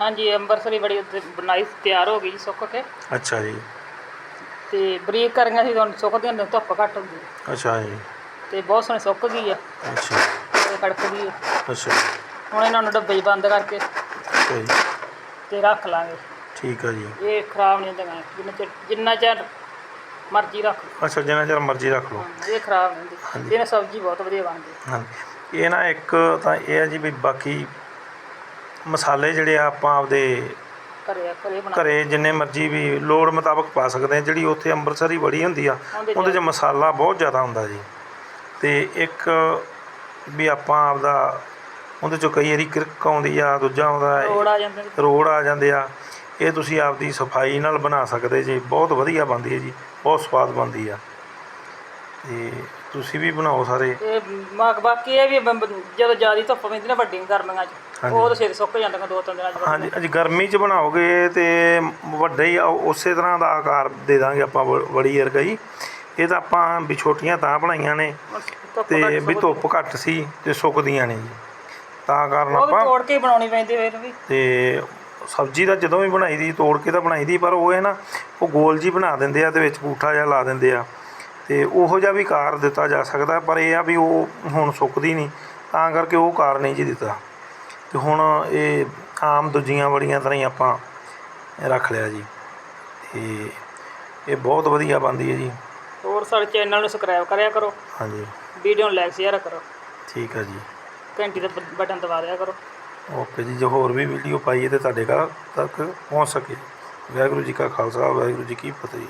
ਹਾਂਜੀ ਅੰਬਰਸਰੀ ਬੜੀ ਉੱਤੇ ਬਣਾਈ ਤਿਆਰ ਹੋ ਗਈ ਜੀ ਸੁੱਕ ਕੇ। ਅੱਛਾ ਜੀ। ਤੇ ਬਰੀਕ ਕਰੀਆਂ ਸੀ ਹੁਣ ਸੁੱਕਦੀਆਂ ਨੇ ਧੁੱਪ ਘੱਟ ਹੁੰਦੀ ਅੱਛਾ ਜੀ। ਤੇ ਬਹੁਤ ਸੋਹਣੀ ਸੁੱਕ ਗਈ ਆ। ਅੱਛਾ। ਤੇ ਖੜਕਦੀ ਆ। ਅੱਛਾ। ਹੁਣ ਇਹਨਾਂ ਨੂੰ ਡੱਬੇ 'ਚ ਬੰਦ ਕਰਕੇ ਜੀ। ਤੇ ਰੱਖ ਲਾਂਗੇ। ਠੀਕ ਆ ਜੀ। ਇਹ ਖਰਾਬ ਨਹੀਂ ਹੁੰਦੀਆਂ ਜਿੰਨਾ ਚਿਰ ਜਿੰਨਾ ਚਿਰ ਮਰਜ਼ੀ ਰੱਖ ਲਓ। ਅੱਛਾ ਜਿੰਨਾ ਚਿਰ ਮਰਜ਼ੀ ਰੱਖ ਲਓ। ਹਾਂ, ਇਹ ਖਰਾਬ ਨਹੀਂ ਹੁੰਦੀ। ਇਹਨੇ ਸਬਜ਼ੀ ਬਹੁਤ ਵਧੀਆ ਬਣਦੀ। ਹਾਂਜੀ। ਇਹ ਨਾ ਇੱਕ ਤਾਂ ਇਹ ਹੈ ਜੀ ਵੀ ਬਾਕੀ ਮਸਾਲੇ ਜਿਹੜੇ ਆ ਆਪਾਂ ਆਪਦੇ ਘਰੇ ਜਿੰਨੇ ਮਰਜ਼ੀ ਵੀ ਲੋੜ ਮੁਤਾਬਕ ਪਾ ਸਕਦੇ ਆ। ਜਿਹੜੀ ਉੱਥੇ ਅੰਮ੍ਰਿਤਸਰੀ ਬੜੀ ਹੁੰਦੀ ਆ ਉਹਦੇ 'ਚ ਮਸਾਲਾ ਬਹੁਤ ਜ਼ਿਆਦਾ ਹੁੰਦਾ ਜੀ। ਤੇ ਇੱਕ ਵੀ ਆਪਾਂ ਆਪਦਾ ਉਹਦੇ 'ਚੋਂ ਕਈ ਵਾਰੀ ਕਿਰਕ ਆਉਂਦੀ ਆ ਦੂਜਾ ਆਉਂਦਾ ਰੋੜ ਆ ਜਾਂਦੇ। ਰੋੜ ਆ ਜਾਂਦੇ ਆ। ਇਹ ਤੁਸੀਂ ਆਪਦੀ ਸਫ਼ਾਈ ਨਾਲ ਬਣਾ ਸਕਦੇ ਜੀ। ਬਹੁਤ ਵਧੀਆ ਬਣਦੀ ਹੈ ਜੀ। ਬਹੁਤ ਸਵਾਦ ਬਣਦੀ ਆ। ਤੇ ਤੁਸੀਂ ਵੀ ਬਣਾਓ ਸਾਰੇ। ਇਹ ਮਾ- ਬਾਕੀ ਇਹ ਵੀ ਜਦੋਂ ਜ਼ਿਆਦਾ ਧੁੱਪ ਪੈਂਦੀ ਨਾ ਵੱਡੀਆਂ ਗਰਮੀਆਂ 'ਚ। ਉਹ ਤਾਂ ਛੇਤੀ ਸੁੱਕ ਜਾਂਦੀਆਂ ਦੋ ਤਿੰਨ ਦਿਨਾਂ 'ਚ ਹਾਂਜੀ ਅੱਜ ਗਰਮੀ 'ਚ ਬਣਾਓਗੇ ਤੇ ਵੱਡੇ ਹੀ ਉਸੇ ਤਰ੍ਹਾਂ ਦਾ ਆਕਾਰ ਦੇ ਦਾਂਗੇ ਆਪਾਂ ਵੜੀ ਵਰਗਾ ਹੀ ਇਹ ਤਾਂ ਆਪਾਂ ਵੀ ਛੋਟੀਆਂ ਤਾਂ ਬਣਾਈਆਂ ਨੇ ਤੇ ਵੀ ਧੁੱਪ ਘੱਟ ਸੀ ਤੇ ਸੁੱਕਦੀਆਂ ਨੇ ਜੀ। ਤਾਂ ਕਾਰਨ ਉਹ ਆਪਾਂ ਤੋੜ ਕੇ ਬਣਾਉਣੀ ਪੈਂਦੀ ਫਿਰ ਵੀ। ਤੇ ਸਬਜ਼ੀ ਤਾਂ ਜਦੋਂ ਵੀ ਬਣਾਈ ਦੀ ਤੋੜ ਕੇ ਤਾਂ ਬਣਾਈ ਦੀ ਪਰ ਉਹ ਹੈ ਨਾ ਉਹ ਗੋਲ ਜੀ ਬਣਾ ਦਿੰਦੇ ਆ ਤੇ ਵਿੱਚ ਪੂਠਾ ਜਿਹਾ ਲਾ ਦਿੰਦੇ ਆ। ਤੇ ਉਹੋ ਜਿਹਾ ਵੀ ਕਾਰ ਦਿੱਤਾ ਜਾ ਸਕਦਾ ਪਰ ਇਹ ਆ ਵੀ ਉਹ ਹੁਣ ਸੁੱਕਦੀ ਨਹੀਂ ਤਾਂ ਕਰਕੇ ਉਹ ਕਾਰ ਨਹੀਂ ਜੀ ਦਿੱਤਾ। ਤੇ ਹੁਣ ਇਹ ਆਮ ਦੂਜੀਆਂ ਬੜੀਆਂ ਤਰ੍ਹਾਂ ਹੀ ਆਪਾਂ ਰੱਖ ਲਿਆ ਜੀ। ਤੇ ਇਹ ਬਹੁਤ ਵਧੀਆ ਬਣਦੀ ਹੈ ਜੀ। ਹੋਰ ਸਾਡੇ ਚੈਨਲ ਨੂੰ ਸਬਸਕ੍ਰਾਈਬ ਕਰਿਆ ਕਰੋ। ਹਾਂਜੀ। ਵੀਡੀਓ ਨੂੰ ਲਾਈਕ ਸ਼ੇਅਰ ਕਰੋ। ਠੀਕ ਆ ਜੀ। ਘੰਟੀ ਦਾ ਬਟਨ ਦਬਾ ਦਿਆ ਕਰੋ। ਓਕੇ ਜੀ ਜੋ ਹੋਰ ਵੀ ਵੀਡੀਓ ਪਾਈਏ ਤੇ ਤੁਹਾਡੇ ਘਰ ਤੱਕ ਪਹੁੰਚ ਸਕੇ। ਵਾਹਿਗੁਰੂ ਜੀ ਕਾ ਖਾਲਸਾ ਵਾਹਿਗੁਰੂ ਜੀ ਕੀ ਫਤਿਹ